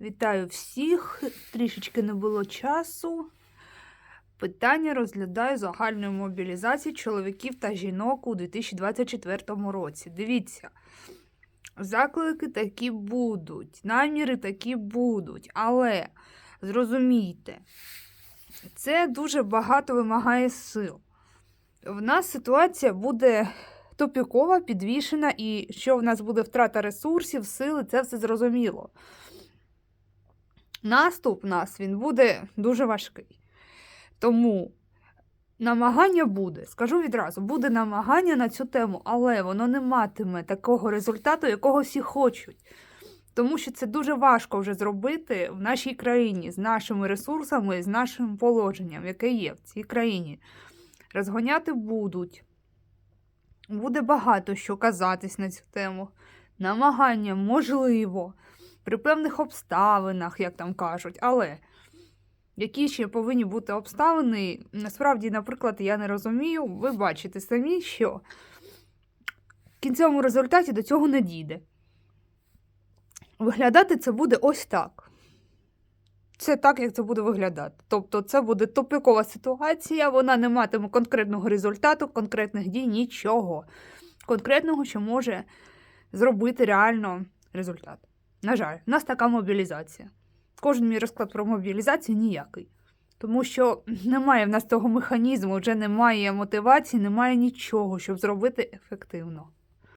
Вітаю всіх. Трішечки не було часу. Питання розглядаю загальної мобілізації чоловіків та жінок у 2024 році. Дивіться, заклики такі будуть, наміри такі будуть, але зрозумійте, це дуже багато вимагає сил. В нас ситуація буде тупікова, підвішена, і що в нас буде втрата ресурсів, сили, це все зрозуміло. Наступ нас він буде дуже важкий. Тому намагання буде, скажу відразу, буде намагання на цю тему, але воно не матиме такого результату, якого всі хочуть. Тому що це дуже важко вже зробити в нашій країні з нашими ресурсами, з нашим положенням, яке є в цій країні. Розгоняти будуть. Буде багато що казатись на цю тему. Намагання можливо, при певних обставинах, як там кажуть, але які ще повинні бути обставини, насправді, наприклад, я не розумію. Ви бачите самі, що в кінцевому результаті до цього не дійде. Виглядати це буде ось так. Це так, як це буде виглядати. Тобто, це буде тупикова ситуація, вона не матиме конкретного результату, конкретних дій, нічого. Конкретного, що може зробити реально результат. На жаль, в нас така мобілізація. Кожен мій розклад про мобілізацію ніякий. Тому що немає в нас того механізму, вже немає мотивації, немає нічого, щоб зробити ефективно.